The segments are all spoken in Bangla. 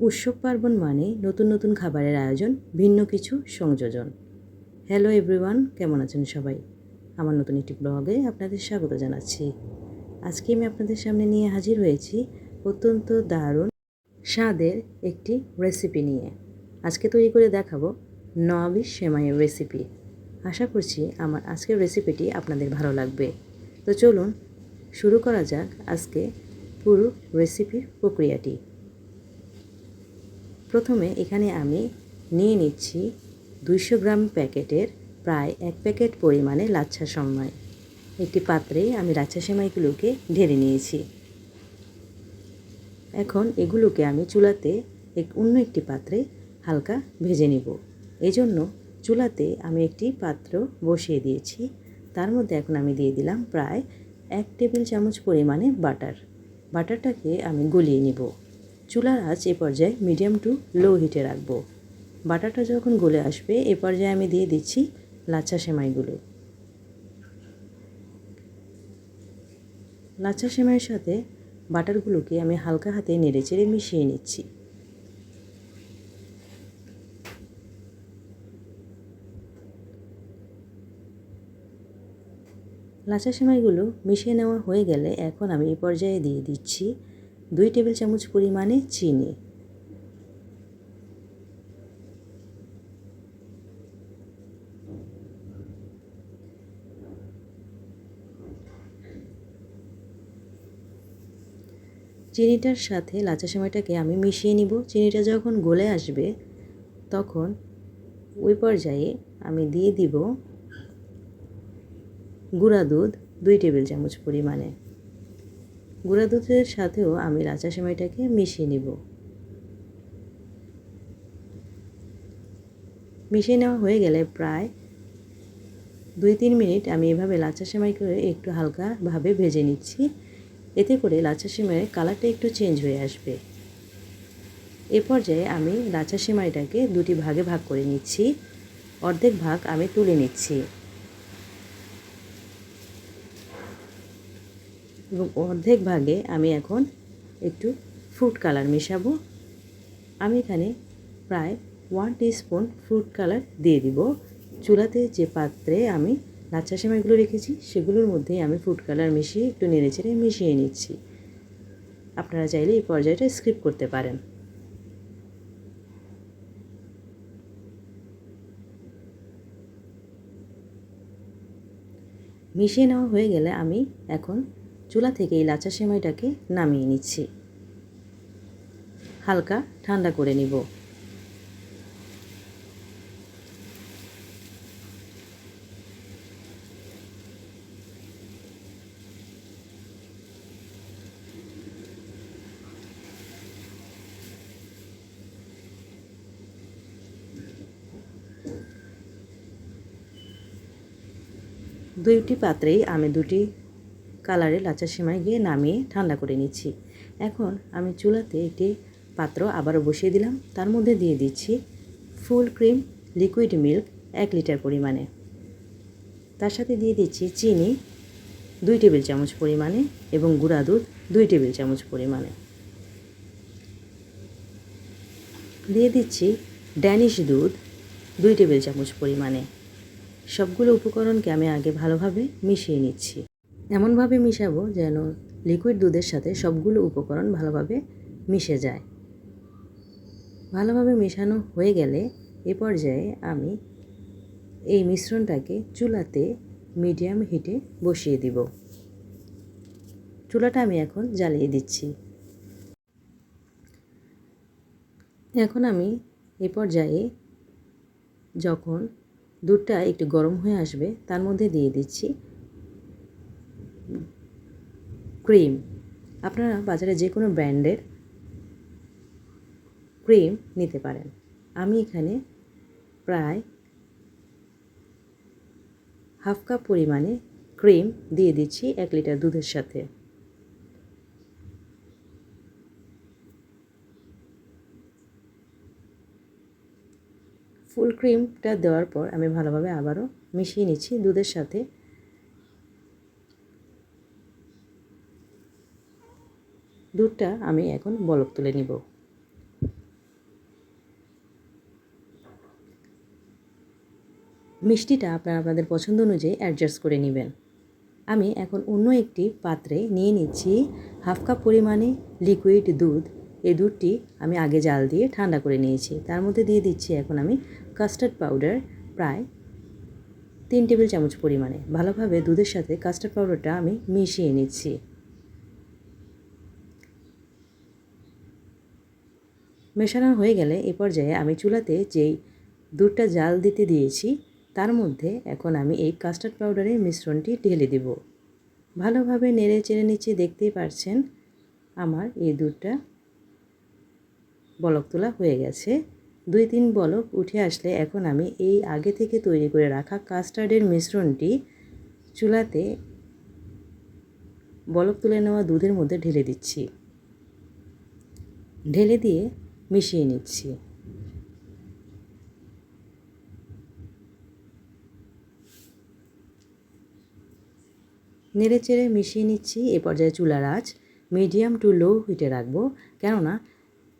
উৎসব পার্বণ মানে নতুন নতুন খাবারের আয়োজন, ভিন্ন কিছু সংযোজন। হ্যালো এভরিওয়ান কেমন আছেন সবাই? আমার নতুন একটি ব্লগে আপনাদের স্বাগত জানাচ্ছি। আজকে আমি আপনাদের সামনে নিয়ে হাজির হয়েছি অত্যন্ত দারুণ স্বাদের একটি রেসিপি নিয়ে। আজকে তৈরি করে দেখাবো নবি সেমাইয়ের রেসিপি আশা করছি আমার আজকের রেসিপিটি আপনাদের ভালো লাগবে। তো চলুন শুরু করা যাক আজকে পুরো রেসিপির প্রক্রিয়াটি। প্রথমে এখানে আমি নিয়ে নিচ্ছি দুইশো গ্রাম প্যাকেটের প্রায় এক প্যাকেট পরিমাণে লাচ্ছা সেমাই একটি পাত্রে আমি লাচ্ছা সেমাইগুলোকে ঢেলে নিয়েছি। এখন এগুলোকে আমি চুলাতে এক অন্য একটি পাত্রে হালকা ভেজে নিব। এজন্য চুলাতে আমি একটি পাত্র বসিয়ে দিয়েছি। তার মধ্যে এখন আমি দিয়ে দিলাম প্রায় এক টেবিল চামচ পরিমাণে বাটার। বাটারটাকে আমি গলিয়ে নিব। চুলার আঁচ এ পর্যায়ে মিডিয়াম টু লো হিটে রাখব। বাটারটা যখন গলে আসবে, এ পর্যায়ে আমি দিয়ে দিচ্ছি লাচ্ছা সেমাইগুলো। লাচ্ছা সেমাইয়ের সাথে বাটারগুলোকে আমি হালকা হাতে নেড়ে চেড়ে মিশিয়ে নিচ্ছি। লাচা সেমাইগুলো মিশিয়ে নেওয়া হয়ে গেলে এখন আমি এই পর্যায়ে দিয়ে দিচ্ছি দুই টেবিল চামচ পরিমাণে চিনি। চিনিটার সাথে লাচা সেমাইটাকে আমি মিশিয়ে নিব। চিনিটা যখন গলে আসবে, তখন ওই পর্যায়ে আমি দিয়ে দিব গুঁড়া দুধ দুই টেবিল চামচ পরিমাণে। গুঁড়া দুধের সাথেও আমি লাচা সেমাইটাকে মিশিয়ে নিব। মিশিয়ে নেওয়া হয়ে গেলে প্রায় দুই তিন মিনিট আমি এভাবে লাচা সেমাই করে একটু হালকাভাবে ভেজে নিচ্ছি। এতে করে লাচা সেমাইয়ের কালারটা একটু চেঞ্জ হয়ে আসবে। এ পর্যায়ে আমি লাচা সেমাইটাকে দুটি ভাগে ভাগ করে নিচ্ছি। অর্ধেক ভাগ আমি তুলে নিচ্ছি। এবং অর্ধেক ভাগে আমি এখন একটু ফ্রুট কালার মেশাবো। আমি এখানে প্রায় ওয়ান স্পুন ফ্রুট কালার দিয়ে দিব। চুলাতে যে পাত্রে আমি লাচ্চা সেমাইগুলো রেখেছি, সেগুলোর মধ্যেই আমি ফুড কালার মিশিয়ে একটু নেড়ে চেড়ে মিশিয়ে নিচ্ছি। আপনারা চাইলে এই পর্যায়টা স্ক্রিপ করতে পারেন। মিশিয়ে নেওয়া হয়ে গেলে আমি এখন চুলা থেকে এই লাচা সেমাইটাকে নামিয়ে নিচ্ছি। হালকা ঠান্ডা করে নিব। দুইটি পাত্রেই আমি দুটি কালারে লাচা সেমাই গিয়ে নামিয়ে ঠান্ডা করে নিচ্ছি। এখন আমি চুলাতে একটি পাত্র আবারও বসিয়ে দিলাম। তার মধ্যে দিয়ে দিচ্ছি ফুল ক্রিম লিকুইড মিল্ক এক লিটার পরিমাণে। তার সাথে দিয়ে দিচ্ছি চিনি দুই টেবিল চামচ পরিমাণে এবং গুঁড়া দুধ দুই টেবিল চামচ পরিমাণে। দিয়ে দিচ্ছি ড্যানিশ দুধ দুই টেবিল চামচ পরিমাণে। সবগুলো উপকরণকে আমি আগে ভালোভাবে মিশিয়ে নিচ্ছি। এমনভাবে মিশাবো যেন লিকুইড দুধের সাথে সবগুলো উপকরণ ভালোভাবে মিশে যায়। ভালোভাবে মেশানো হয়ে গেলে এ পর্যায়ে আমি এই মিশ্রণটাকে চুলাতে মিডিয়াম হিটে বসিয়ে দিব। চুলাটা আমি এখন জ্বালিয়ে দিচ্ছি। এখন আমি এ পর্যায়ে যখন দুধটা একটু গরম হয়ে আসবে, তার মধ্যে দিয়ে দিচ্ছি ক্রিম, আপনারা বাজারে যে কোনো ব্র্যান্ডের ক্রিম নিতে পারেন। আমি এখানে প্রায় হাফ কাপ পরিমাণে ক্রিম দিয়ে দিচ্ছি এক লিটার দুধের সাথে। ফুল ক্রিমটা দেওয়ার পর আমি ভালোভাবে আবারও মিশিয়ে নিচ্ছি দুধের সাথে। দুধটা আমি এখন বলক তুলে নিব। মিষ্টিটা আপনারা আপনাদের পছন্দ অনুযায়ী অ্যাডজাস্ট করে নেবেন। আমি এখন অন্য একটি পাত্রে নিয়ে নিচ্ছি হাফ কাপ পরিমাণে লিকুইড দুধ। এই দুধটি আমি আগে জাল দিয়ে ঠান্ডা করে নিয়েছি। তার মধ্যে দিয়ে দিচ্ছি এখন আমি কাস্টার্ড পাউডার প্রায় তিন টেবিল চামচ পরিমাণে। ভালোভাবে দুধের সাথে কাস্টার্ড পাউডারটা আমি মিশিয়ে নিচ্ছি। মেশানো হয়ে গেলে এ পর্যায়ে আমি চুলাতে যেই দুধটা জাল দিতে দিয়েছি, তার মধ্যে এখন আমি এই কাস্টার্ড পাউডারের মিশ্রণটি ঢেলে দেব। ভালোভাবে নেড়ে চেড়ে নিচ্ছে দেখতেই পারছেন, আমার এই দুধটা বলক তোলা হয়ে গেছে। দুই তিন বলক উঠে আসলে এখন আমি এই আগে থেকে তৈরি করে রাখা কাস্টার্ডের মিশ্রণটি চুলাতে বলক তুলে নেওয়া দুধের মধ্যে ঢেলে দিচ্ছি। ঢেলে দিয়ে মিশিয়ে নিচ্ছি। নেড়ে চেড়ে মিশিয়ে নিচ্ছি, এ পর্যায়ে চুলার আঁচ মিডিয়াম টু লো হিটে রাখব। কেননা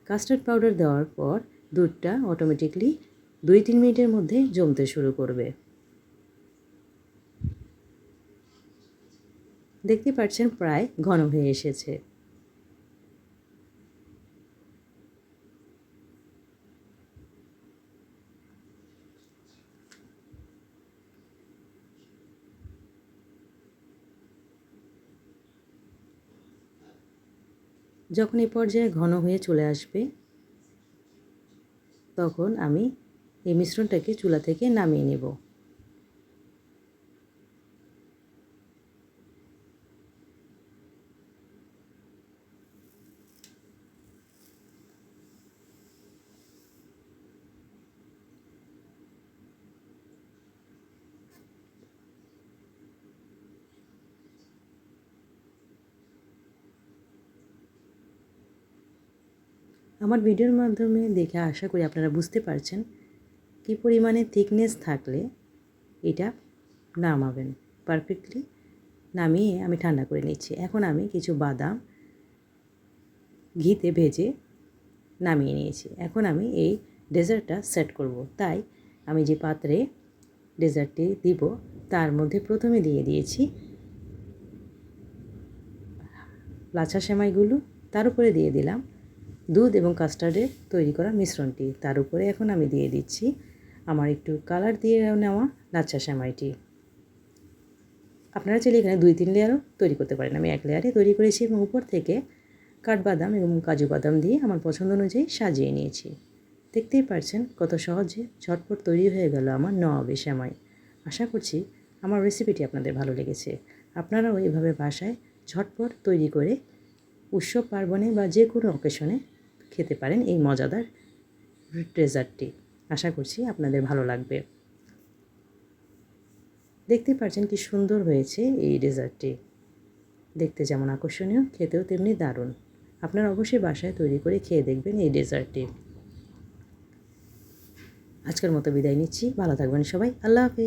কাস্টার্ড পাউডার দেওয়ার পর দুধটা অটোমেটিকলি দুই তিন মিনিটের মধ্যে জমতে শুরু করবে। দেখতে পাচ্ছেন প্রায় ঘন হয়ে এসেছে। যখন এই পর্যায়ে ঘন হয়ে চলে আসবে, তখন আমি এই মিশ্রণটাকে চুলা থেকে নামিয়ে নেব। আমার ভিডিওর মাধ্যমে দেখে আশা করি আপনারা বুঝতে পারছেন কি পরিমাণে থিকনেস থাকলে এটা নামাবেন। পারফেক্টলি নামিয়ে আমি ঠান্ডা করে নিচ্ছি। এখন আমি কিছু বাদাম ঘিতে ভেজে নামিয়ে নিয়েছি। এখন আমি এই ডেজার্টটা সেট করব। তাই আমি যে পাত্রে ডেজার্টটি দিব, তার মধ্যে প্রথমে দিয়ে দিয়েছি লাচা সেমাইগুলো, তার উপরে দিয়ে দিলাম দুধ এবং কাস্টার্ডের তৈরি করা মিশ্রণটি। তার উপরে এখন আমি দিয়ে দিচ্ছি আমার একটু কালার দিয়ে নেওয়া লাচ্ছা সেমাইটি আপনারা চাইলে এখানে দুই তিন লেয়ারও তৈরি করতে পারেন। আমি এক লেয়ারে তৈরি করেছি এবং উপর থেকে কাঠবাদাম এবং কাজু বাদাম দিয়ে আমার পছন্দ অনুযায়ী সাজিয়ে নিয়েছি। দেখতেই পারছেন কত সহজে ঝটপট তৈরি হয়ে গেল আমার নবাবি সেমাই আশা করছি আমার রেসিপিটি আপনাদের ভালো লেগেছে। আপনারাও এভাবে বাসায় ঝটপট তৈরি করে উৎসব পার্বণে বা যে কোনো অকেশনে খেতে পারেন এই মজাদার ডেজার্টটি। আশা করছি আপনাদের ভালো লাগবে। দেখতে পাচ্ছেন কি সুন্দর হয়েছে এই ডেজার্টটি। দেখতে যেমন আকর্ষণীয়, খেতেও তেমনি দারুণ। আপনারা অবশ্যই বাসায় তৈরি করে খেয়ে দেখবেন এই ডেজার্টটি। আজকের মতো বিদায় নিচ্ছি। ভালো থাকবেন সবাই। আল্লাহ হাফেজ।